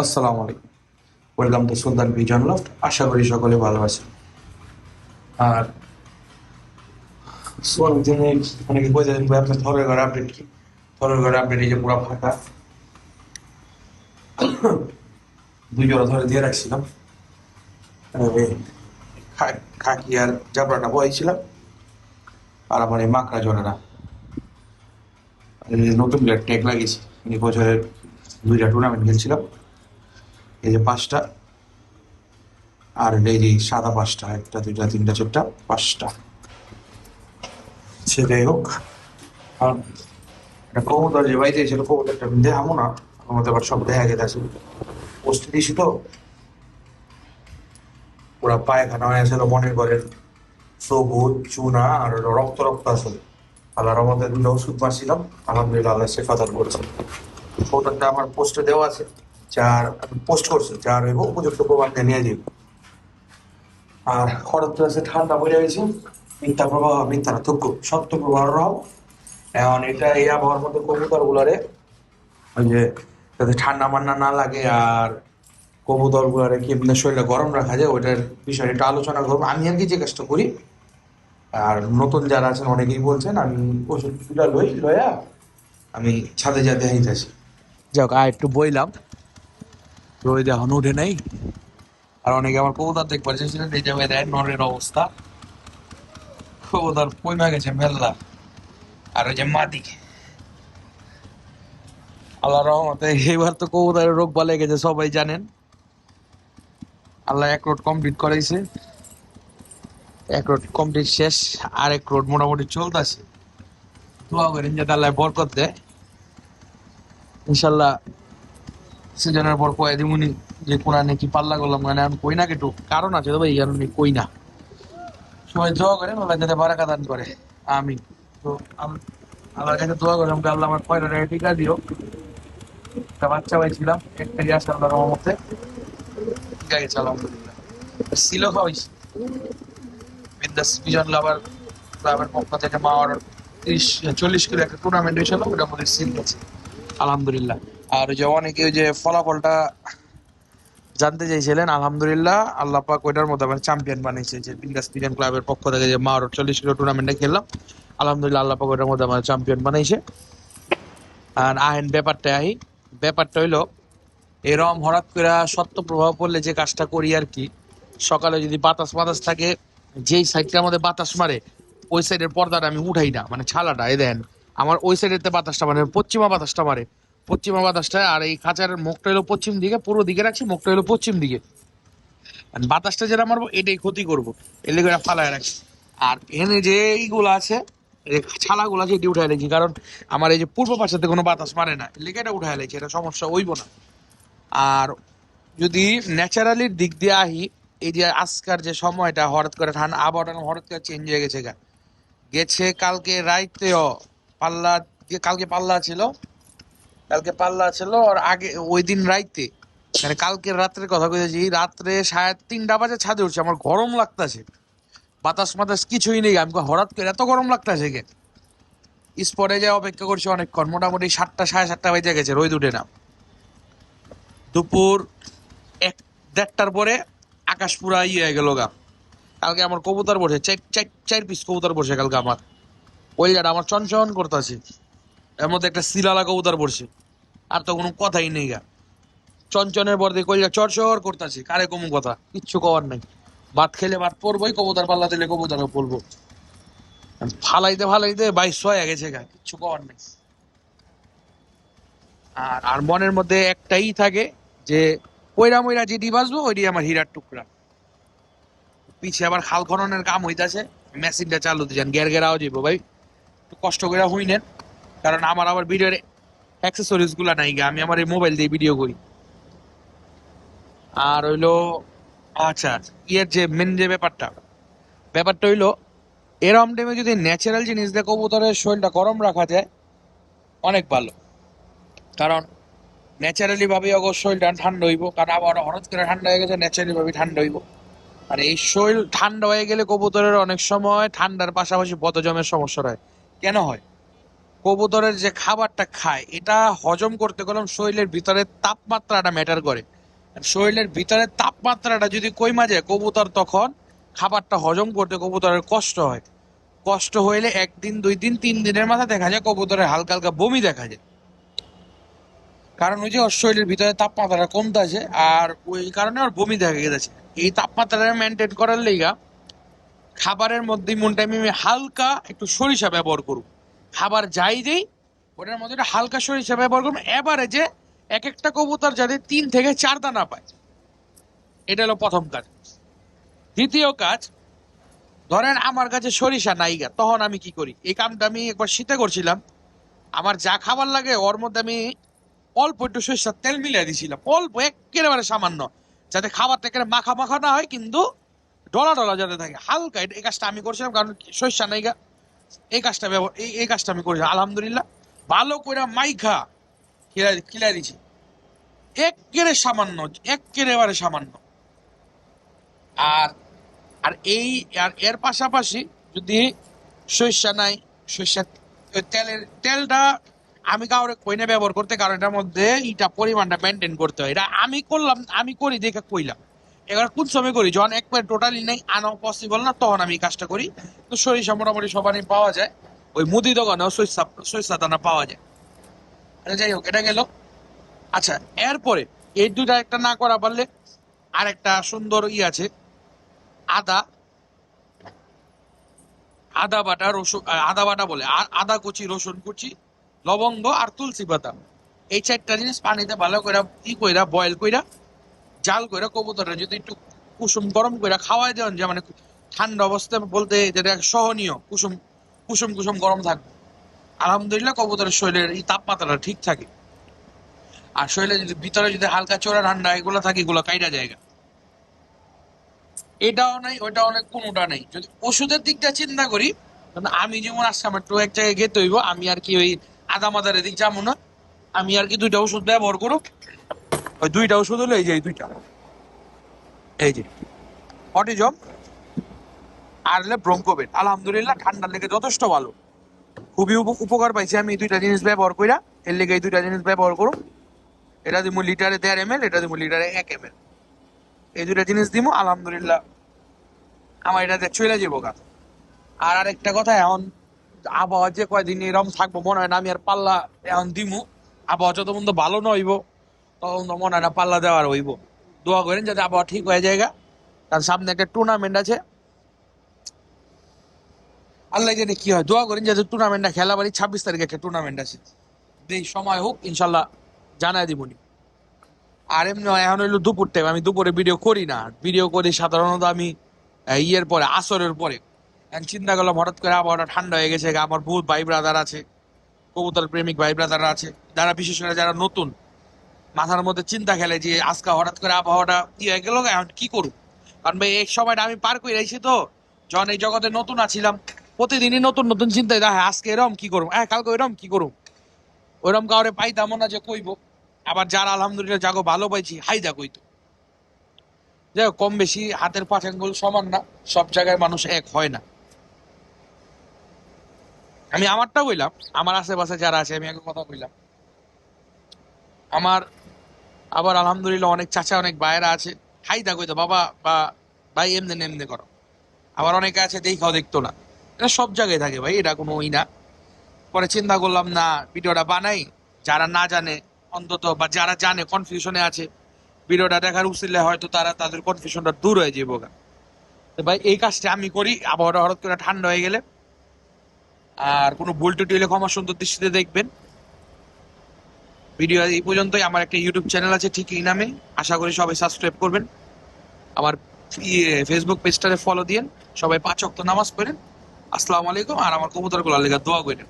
আসসালামু আলাইকুম। Welcome to Sultan pigeon loft আশা করি সকলে ভালো আছেন। আর সোয়াল দিনে অনেকে কই দেন ভাই আপনার থরের ঘরে আপডেট কি? থরের ঘরে আপডেট এই যে পুরো ফাঁকা। দুই জোড়া ধরে দিয়ে রাখছিলাম। খাকি আর জাবরাটা বয়েছিলাম। আর আমার এই মাকড়া জোড়াটা। নতুন ট্যাগ লাগিয়েছি বছরের দুইটা টুর্নামেন্ট খেলছিলাম। এই যে পাঁচটা, আর এই যে সাদা পাঁচটা, একটা, দুইটা, তিনটা, চারটা, পাঁচটা। সেটাই হোক, আর একটা কবুতর যে বাড়িতে ছিল কবুতরটা দেখাবো না আমাদের আবার সব দেখা গেছে পোস্ট দিয়েছি তো। ওরা পায়খানা হয়েছিল মনে করেন, সবুজ, চুনা, আর রক্ত রক্ত আসলে আল্লাহর আমাদের ওষুধ মারছিলাম, আলহামদুলিল্লাহ আল্লাহ সেফাদার করেছে। ফটোটা আমার পোস্টে দেওয়া আছে। যার পোস্ট করছে যার হইব উপযুক্ত প্রমাণ নিয়ে আর আছে ঠান্ডা গেছে, মিথ্যা প্রবাহ, মিথ্যা না সত্য প্রবাহ এখন এটা এই আবহাওয়ার মধ্যে কবুতর গুলারে ওই যে যাতে ঠান্ডা মান্না না লাগে আর কবুতর গুলারে কেমনে শরীরে গরম রাখা যায়, ওইটার বিষয়ে একটু আলোচনা করব। আমি আর কি যে কাজটা করি, আর নতুন যারা আছেন অনেকেই বলছেন, আমি ওষুধটা লই লয়া আমি ছাদে যাতে হাইতেছি যাক আর একটু বইলাম। রোদ এখন উঠে নেই। আর অনেকে আমার কবুতর জায়গায় দেয় নরের অবস্থা। কবুতর পইমা গেছে মেল্লা আর ওই যে মাদি। আল্লাহ রহমতে, এবার তো রোগ বলে গেছে, সবাই জানেন। আল্লাহ এক রোড কমপ্লিট করাইছে। এক রোড কমপ্লিট শেষ আর এক রোড মোটামুটি চলতেছে। যাতে আল্লাহ বরকত দেয়। ইনশাল্লাহ সিজনের পর কয়ে দিমুনি যে কোনা নাকি পাল্লা করলাম মানে আমি কই না কেটু? কারণ আছে তো ভাই কারণে কই না। সবাই দোয়া করেন আল্লাহ যাতে বারাকা দান করে। আমি তো আম- আল্লাহর কাছে দোয়া করলাম আল্লাহ আমার কয়টা টাকা দিও। একটা বাচ্চা পাইছিলাম একটাই আসে আল্লাহ রহমতে গেছে, আলহামদুলিল্লাহ। ছিল হয়েছে বিন্দাস বিজন লাভার ক্লাবের পক্ষ থেকে মাওয়ার তিরিশ, চল্লিশ কিলো একটা টুর্নামেন্ট হয়েছিল ওটা মধ্যে সিল গেছে। আলহামদুলিল্লাহ। আর ওই যে অনেকে ওই যে ফলাফলটা জানতে চাইছিলেন? আলহামদুলিল্লাহ, আল্লাহ পাক ওইটার মধ্যে আমার চ্যাম্পিয়ন বানিয়েছে, যে বিন্দাস পিজন ক্লাবের পক্ষ থেকে যে মাওয়ার চল্লিশ কিলো টুর্নামেন্টে খেললাম। আলহামদুলিল্লাহ, আল্লাহ পাক ওইটার মধ্যে আমার চ্যাম্পিয়ন বানাইছে আর আহেন, ব্যাপারটা আহি ব্যাপারটা হইল, এরম হঠাৎ করে সত্য প্রভাব পড়লে যে কাজটা করি আর কি, সকালে যদি বাতাস বাতাস থাকে, যেই সাইডটার মধ্যে বাতাস মারে, ওই সাইডের পর্দাটা আমি উঠাই না মানে ছালাটা, এই দেন আমার ওই সাইডের বাতাসটা মানে পশ্চিমা বাতাসটা মারে। পশ্চিমা বাতাসটা আর এই খাঁচার মুখটা হলো পশ্চিম দিকে, পুরো দিকে রাখছি, মুখটা হলো পশ্চিম দিকে। বাতাসটা যেটা মারবো, এটাই ক্ষতি করব। লেগে এটা ফালায় রাখছি। আর এখানে যে এইগুলো আছে ছালাগুলো আছে, এটি উঠায় রেখেছি। কারণ আমার এই যে পূর্ব পাশেতে কোনো বাতাস মারে না লেগে এটা উঠায় রেখেছি, এটা সমস্যা হইব না। আর যদি ন্যাচারালির দিক দিয়ে আহি, এই যে আজকার যে সময়টা, হঠাৎ করে ঠান্ডা আবহাওয়াটা হঠাৎ করে চেঞ্জ হয়ে গেছে গা। গেছে কালকে রাইতেও, পাল্লা, কালকে পাল্লা ছিল কালকে পাল্লা ছিল, আর আগে, ওই দিন রাইতে। মানে কালকে রাত্রের কথা কইতেছি রাত্রে সাড়ে তিনটা বাজে ছাদে উঠছে, আমার গরম লাগতাছে। বাতাস মাতাস কিছুই নেই, আমি হঠাৎ করে এত গরম লাগতেছে কে স্পটে যায় অপেক্ষা করছি অনেকক্ষণ, মোটামুটি সাতটা, সাড়ে সাতটা বেজে গেছে, রোদ উঠে না। দুপুর এক, দেড়টার পরে আকাশ পুরা ইয়ে হয়ে গেল গা। কালকে আমার কবুতর বসে, চার চার চার পিস কবুতর বসে কালকে আমার। ওই আমার চনচন করতেছে। এর মধ্যে একটা সিলালা কবুতর পড়ছে। আর তো কোনো কথাই নেই গা। চনচনের পর দিয়ে কইলা চরচর করতেছে, কারে কমু কথা? কিচ্ছু কওয়ার নাই। ভাত খেলে ভাত পড়বোই কবুতর পাল্লা দিলে কবুতর পড়ব ফালাইতে ফালাইতে বাইশ হয়ে গেছে গা, কিচ্ছু কওয়ার নেই। আর আর মনের মধ্যে একটাই থাকে যে, কইরা মইরা যেটি বাঁচবো, ওইটি আমার হীরার টুকরা। পিছে আবার খাল খননের কাম হইতাছে, মেশিনটা চালু দিয়েছেন গের গেরাও যাইবো ভাই। একটু কষ্ট করে হই নেন কারণ আমার আবার ভিডিওর অ্যাক্সেসরিজগুলা নাই গা, আমি আমার এই মোবাইল দিয়ে ভিডিও করি। আর হইল আচ্ছা ইয়ের যে মেন যে ব্যাপারটা ব্যাপারটা হইল, এরম টাইমে যদি ন্যাচারাল জিনিস দিয়ে কবুতরের শরীরটা গরম রাখা যায়, অনেক ভালো। কারণ ন্যাচারালি ভাবে অগর শরীরটা ঠান্ডা হইব, কারণ আবার হঠাৎ করে ঠান্ডা হয়ে গেছে ন্যাচারালি ভাবে ঠান্ডা হইব। আর এই শরীর ঠান্ডা হয়ে গেলে কবুতরের অনেক সময় ঠান্ডার পাশাপাশি বদজমের সমস্যা হয় কেন হয়? কবুতরের যে খাবারটা খায়, এটা হজম করতে গেলাম শরীরের ভিতরে তাপমাত্রাটা ম্যাটার করে। শরীরের ভিতরে তাপমাত্রাটা যদি কইমা যায় কবুতর তখন খাবারটা হজম করতে কবুতরের কষ্ট হয়। কষ্ট হইলে একদিন, দুই দিন, তিন দিনের মাথায় দেখা যায় কবুতরের হালকা হালকা বমি দেখা যায়। কারণ ওই যে ওর শরীরের ভিতরে তাপমাত্রাটা কমতে আছে আর ওই কারণে ওর বমি দেখা গেছে। এই তাপমাত্রাটা মেনটেন করার লেগা খাবারের মধ্যে মন টাইমে আমি হালকা একটু সরিষা ব্যবহার করব খাবার যাই দেই, ওটার মধ্যে একটা হালকা সরিষা ব্যবহার করব। এবারে যে এক একটা কবুতর যাতে তিন থেকে চার দানা পায়, এটা হলো প্রথম কাজ। দ্বিতীয় কাজ, ধরেন আমার কাছে সরিষা নাইগা তখন আমি কি করি? এই কামটা আমি একবার শীতে করছিলাম। আমার যা খাবার লাগে, ওর মধ্যে আমি অল্প একটু সরিষার তেল মিলিয়ে দিয়েছিলাম অল্প একেবারে সামান্য, যাতে খাবারটা একেবারে মাখা মাখা না হয়, কিন্তু ডলা ডলা যাতে থাকে। হালকা, এই কাজটা আমি করছিলাম, কারণ সরিষা নাইগা এই কাজটা ব্যবহার এই এই কাজটা আমি করেছি আলহামদুলিল্লাহ, ভালো করে মাইখা খিলাই খিলাই দিছি একেবারে সামান্য এক একেবারে সামান্য। আর আর এই আর এর পাশাপাশি যদি সরিষা নাই, সরিষা তেলের তেলটা আমি কাউরে কইনে ব্যবহার করতে, কারণ এটার মধ্যে ইটা পরিমাণটা মেনটেন করতে হয়। এটা আমি করলাম, আমি করি দেখে কইলাম। এবার কোন সময় করি? যখন একবার টোটালি নেই আনা পসিবল না তখন আমি কাজটা করি। তো সরিষা মোটামুটি সবারই পাওয়া যায়। ওই মুদি দোকানেও সরিষা দানা পাওয়া যায়। আচ্ছা, যাই হোক এটা গেল। আচ্ছা এরপরে এই দুটা একটা না করা পারলে আর একটা সুন্দর ই আছে। আদা আদা বাটা রসুন আদা বাটা বলে আদা কুচি রসুন কুচি লবঙ্গ আর তুলসী পাতা। এই চারটা জিনিস পানিতে ভালো করে ই কইরা বয়েল কইরা জাল কইরা কবুতরটা যদি একটু কুসুম গরম কইরা খাওয়াই দেন, যে মানে ঠান্ডা অবস্থায় বলতে যেটা সহনীয় কুসুম কুসুম কুসুম গরম থাকবে। আলহামদুলিল্লাহ কবুতরের শরীরের এই তাপমাত্রাটা ঠিক থাকে। আর শরীরে যদি ভিতরে যদি হালকা চোরা ঠান্ডা এগুলো থাকে, এগুলো কাইটা জায়গা। এটাও নাই ওটাও নাই, কোনোটা নেই। যদি ওষুধের দিকটা চিন্তা করি আমি যেমন আজকে আমার একটু এক জায়গায় গেতে হইব, আমি আর কি ওই আদা মাদার এদিক যাব না। আমি আর কি দুইটা ওষুধ ব্যবহার করব ওই দুইটা ওষুধ হলো, এই যে এই দুইটা। এই যে। অটিজম আর হলে ব্রঙ্কোবেট আলহামদুলিল্লাহ, ঠান্ডার লেগে যথেষ্ট ভালো। খুবই উপ- উপকার পাইছি আমি এই দুইটা জিনিস ব্যবহার কইরা। এর লেগে এই দুইটা জিনিস ব্যবহার করো এটা দিব লিটারে দেড় এম এল এটা দিব লিটারে এক এম এল এই দুইটা জিনিস দিব আলহামদুলিল্লাহ। আমার এটাতে চলে যাব গা। আর আরেকটা কথা, এখন আবহাওয়া যে কয়দিন এরকম থাকব মনে হয় না, আমি আর পাল্লা এখন দিমু। আবহাওয়া যত পর্যন্ত ভালো না হইব তখন তো মনে হয় না পাল্লা দেওয়ার হইব। দোয়া করেন যাতে আবহাওয়া ঠিক হয়ে যায় গা। তার সামনে একটা টুর্নামেন্ট আছে। আল্লাহ জানে কি হয়। দোয়া করেন যাতে টুর্নামেন্টটা খেলা বাড়ি ছাব্বিশ তারিখে একটা টুর্নামেন্ট আছে। এই সময় হোক, ইনশাল্লাহ জানাই দিবনি আর এমনি এখন হইল দুপুর টাইম আমি দুপুরে ভিডিও করি না। ভিডিও করি সাধারণত আমি ইয়ের পরে, আসরের পরে। চিন্তা করলাম হঠাৎ করে আবহাওয়াটা ঠান্ডা হয়ে গেছে আমার বহুত ভাই ব্রাদার আছে। কবুতর প্রেমিক ভাই ব্রাদার আছে। যারা বিশেষ করে যারা নতুন মাথার মধ্যে চিন্তা খেলে যে আজকে হঠাৎ করে আবহাওয়াটা কি হয়ে গেল, এখন কি করুম কারণ ভাই, এই সময়টা আমি পার করে আইছি তো। যখন এই জগতে নতুন আছিলাম, প্রতিদিনই নতুন নতুন চিন্তায় দেখা, আজকে এরম কি করুম হ্যাঁ কালকে এরম কি করুম ওইরকম কাউরে পাইতাম না যে কইব। আবার যারা আলহামদুলিল্লাহ, যাগো, ভালো পাইছি হাইদা কইতো যাই কম বেশি হাতের পাঁচ সমান না, সব জায়গায় মানুষ এক হয় না। আমি আমারটা কইলাম, আমার আশেপাশে যারা আছে, আমি এক কথা কইলাম। আমার আবার আলহামদুলিল্লাহ অনেক চাচা, অনেক ভাইয়েরা আছে। হাইদা কইতো বাবা, বা, ভাই, এমনি এমনি করো। আবার অনেকে আছে দেখাও দেখতো না। এটা সব জায়গায় থাকে ভাই, এটা কোনো ওই না। পরে চিন্তা করলাম, না, ভিডিওটা বানাই। যারা না জানে, অন্তত, বা যারা জানে কনফিউশনে আছে, ভিডিওটা দেখার উচিলে হয়তো তারা তাদের কনফিউশনটা দূর হয়ে যাব ভাই, এই কাজটা আমি করি, আবহাওয়াটা হঠাৎ করে ঠান্ডা হয়ে গেলে। আর কোনো ভুল টুটি হলে ক্ষমা সুন্দর দৃষ্টিতে দেখবেন। ভিডিও এই পর্যন্তই। আমার একটা ইউটিউব চ্যানেল আছে ঠিক এই নামে। আশা করি সবাই সাবস্ক্রাইব করবেন। আমার ফেসবুক পেজটারে ফলো দিয়েন। সবাই পাঁচ অক্ত নামাজ পড়েন। আসসালামু আলাইকুম। আর আমার কবুতরগুলো লেগে দোয়া করেন।